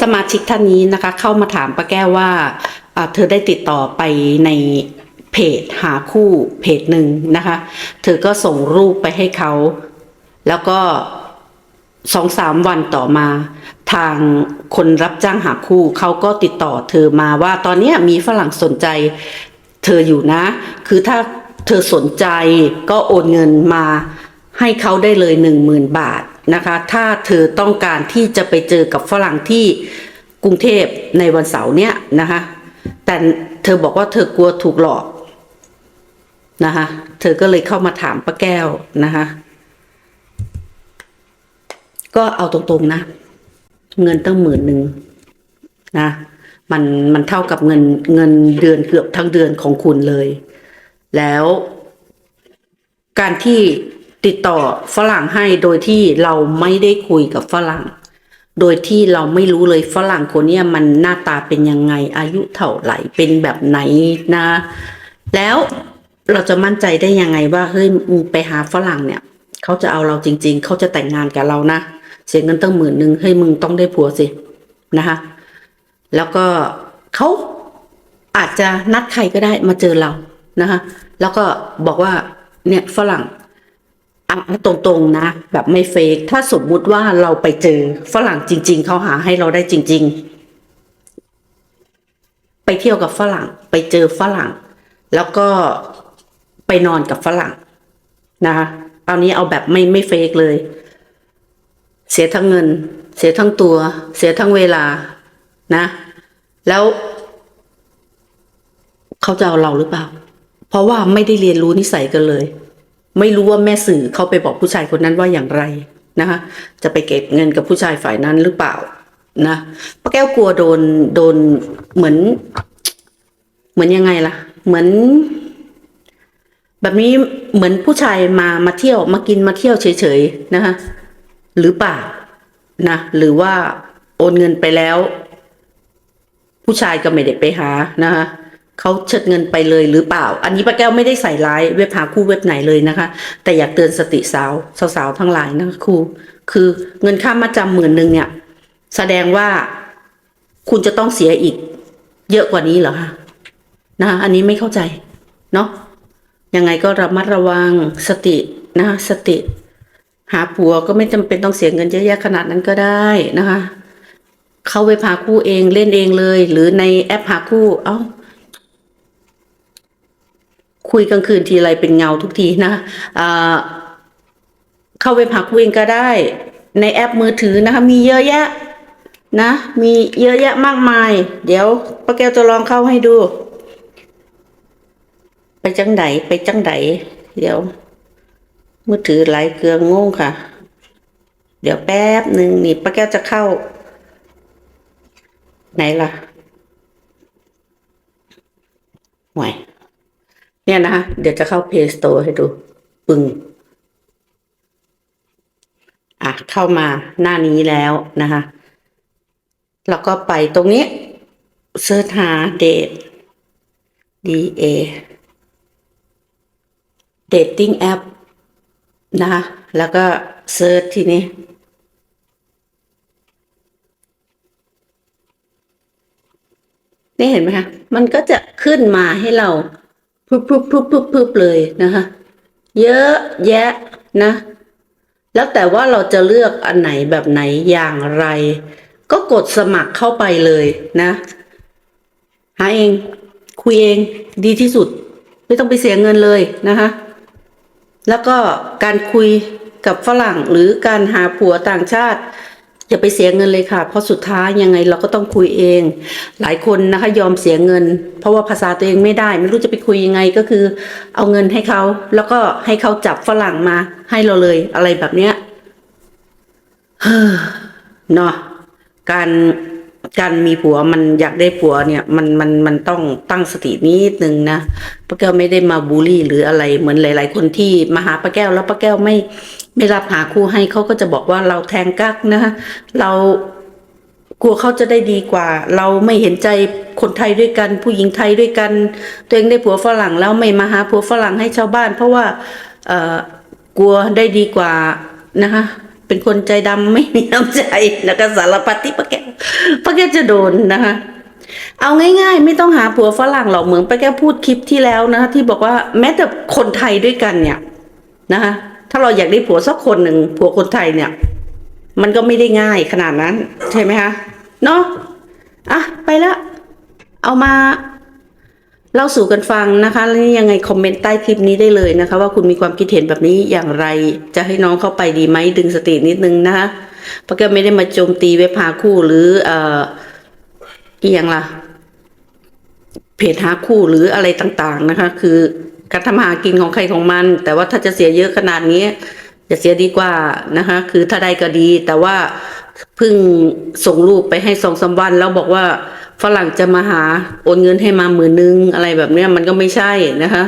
สมาชิกท่านนี้นะคะ เข้ามาถามป้าแก้วว่าเธอได้ติดต่อไปในเพจหาคู่เพจหนึ่งนะคะ เธอก็ส่งรูปไปให้เขา แล้วก็สองสามวันต่อมา ทางคนรับจ้างหาคู่เขาก็ติดต่อเธอมาว่าตอนนี้มีฝรั่งสนใจ เธออยู่นะ คือถ้าเธอสนใจก็โอนเงินมา ให้เขาได้เลยหนึ่งหมื่นบาทนะคะ ถ้าเธอต้องการที่จะไปเจอกับฝรั่งที่กรุงเทพในวันเสาร์เนี้ยนะคะ แต่เธอบอกว่าเธอกลัวถูกหลอกนะคะ เธอก็เลยเข้ามาถามป้าแก้วนะคะ ก็เอาตรงๆนะ เงินตั้งหมื่นหนึ่งนะมันมันเท่ากับเงินเงินเดือนเกือบทั้งเดือนของคุณเลย แล้วการที่ ติดต่อฝรั่งให้โดยที่เราไม่ได้คุยกับฝรั่ง โดยที่เราไม่รู้เลยฝรั่งคนเนี้ยมันหน้าตาเป็นยังไง อายุเท่าไหร่เป็นแบบไหนนะ แล้วเราจะมั่นใจได้ยังไงว่าเฮ้ยมึงไปหาฝรั่งเนี่ยเขาจะเอาเราจริง ๆ เขาจะแต่งงานกับเรานะเสียเงินตั้งหมื่นหนึ่งเฮ้ยมึงต้องได้ผัวสินะคะแล้วก็เขาอาจจะนัดใครก็ได้มาเจอเรานะคะแล้วก็บอกว่าเนี่ยฝรั่ง อะตรงๆนะ แบบไม่เฟกถ้าสมมุติว่าเราไปเจอฝรั่งจริง ๆ เขาหาให้เราได้จริง ๆ ไปเที่ยวกับฝรั่ง ไปเจอฝรั่ง แล้วก็ไปนอนกับฝรั่งนะคะตอนนี้เอาแบบไม่ไม่เฟกเลย เสียทั้งเงิน เสียทั้งตัว เสียทั้งเวลานะ แล้ว เขาจะเอาเราหรือเปล่า เพราะว่าไม่ได้เรียนรู้นิสัยกันเลย ไม่รู้ว่าแม่สื่อเขาไปบอกผู้ชายคนนั้นว่าอย่างไรนะคะจะไปเก็บเงินกับผู้ชายฝ่ายนั้นหรือเปล่านะป้าแก้วกลัวโดนโดนเหมือน เหมือนยังไงล่ะ เหมือน แบบนี้เหมือนผู้ชายมามาเที่ยวมากินมาเที่ยวเฉยๆนะคะหรือเปล่านะหรือว่าโอนเงินไปแล้ว ผู้ชายก็ไม่ได้ไปหานะคะ เขาเชิดเงินไปเลยหรือเปล่า อันนี้ป้าแก้วไม่ได้ใส่ร้ายเว็บหาคู่เว็บไหนเลยนะคะ แต่อยากเตือนสติสาวสาวๆทั้งหลายนะคะครูคือเงินค่ามาจำหมื่นหนึ่งเนี่ย แสดงว่าคุณจะต้องเสียอีก เยอะกว่านี้เหรอคะนะคะอันนี้ไม่เข้าใจ เนาะยังไงก็ระมัดระวังสตินะคะสติ หาผัวก็ไม่จำเป็นต้องเสียเงินเยอะแยะขนาดนั้นก็ได้นะคะ เข้าไปหาคู่เองเล่นเองเลย หรือในแอปหาคู่ เอ้า คุยกลางคืนทีไรเป็นเงาทุกทีนะเข้าไปหาคู่เองก็ได้ ในแอปมือถือนะคะ มีเยอะแยะนะ มีเยอะแยะมากมาย เดี๋ยวป้าแก้วจะลองเข้าให้ดู ไปจังไดไปจังไดเดี๋ยว มือถือไหลเกลืองงงค่ะ เดี๋ยวแป๊บหนึ่งนี่ป้าแก้วจะเข้า ไหนล่ะห่วย เนี่ยนะเดี๋ยวจะเข้า Play Store ให้ดู ปึงอะเข้ามาหน้านี้แล้วนะคะ แล้วก็ไปตรงนี้เสิร์ชหาเดท D A dating app นะคะแล้วก็เซิร์ชทีนี้นี่เห็นไหมคะ มันก็จะขึ้นมาให้เรา พึบพึบพึบพึบพึบเลยนะคะ เยอะแยะนะ แล้วแต่ว่าเราจะเลือกอันไหนแบบไหนอย่างไร ก็กดสมัครเข้าไปเลยนะหาเอง คุยเองดีที่สุด ไม่ต้องไปเสียเงินเลยนะคะ แล้วก็การคุยกับฝรั่งหรือการหาผัวต่างชาติ อย่าไปเสียเงินเลยค่ะ เพราะสุดท้ายยังไงเราก็ต้องคุยเอง หลายคนนะคะยอมเสียเงิน เพราะว่าภาษาตัวเองไม่ได้ ไม่รู้จะไปคุยยังไงก็คือ เอาเงินให้เขา แล้วก็ให้เขาจับฝรั่งมา ให้เราเลยอะไรแบบเนี้ยเฮ้อเนาะการ การมีผัวมันอยากได้ผัวเนี่ย มันมันมันต้องตั้งสตินิดนึงนะป้าแก้วไม่ได้มาบูลลี่หรืออะไรเหมือนหลาย ๆ คนที่มาหาป้าแก้วแล้วป้าแก้วไม่ไม่รับหาคู่ให้เขาก็จะบอกว่าเราแทงกักนะคะเรากลัวเขาจะได้ดีกว่า เราไม่เห็นใจคนไทยด้วยกัน ผู้หญิงไทยด้วยกัน ตัวเองได้ผัวฝรั่งแล้วไม่มาหาผัวฝรั่งให้ชาวบ้าน เพราะว่าเอ่อกลัวได้ดีกว่านะคะเป็นคนใจดำไม่มีน้ำใจแล้วก็สารพัดที่ป้าแก้ว ป้าแก้วจะโดนนะคะ เอาง่าย ๆ ไม่ต้องหาผัวฝรั่งหรอกเหมือนป้าแก้วพูดคลิปที่แล้วนะคะที่บอกว่าแม้แต่คนไทยด้วยกันเนี่ยนะคะถ้าเราอยากได้ผัวสักคนหนึ่งผัวคนไทยเนี่ย มันก็ไม่ได้ง่ายขนาดนั้น ใช่ไหมคะเนาะอะไปละเอามาเล่าสู่กันฟังนะคะแล้วยังไงคอมเมนต์ใต้คลิปนี้ได้เลยนะคะ ว่าคุณมีความคิดเห็นแบบนี้อย่างไร จะให้น้องเข้าไปดีไหมดึงสตินิดนึงนะคะ เพราะแกไม่ได้มาโจมตีเว็บหาคู่หรือเอ่ออีอย่างล่ะ เพจหาคู่หรืออะไรต่างๆนะคะ คือการทำหากินของใครของมัน แต่ว่าถ้าจะเสียเยอะขนาดนี้อย่าเสียดีกว่านะคะ คือถ้าได้ก็ดี แต่ว่าเพิ่งส่งรูปไปให้สองสามวัน แล้วบอกว่าฝรั่งจะมาหาโอนเงินให้มาหมื่นนึงอะไรแบบเนี้ยมันก็ไม่ใช่นะคะ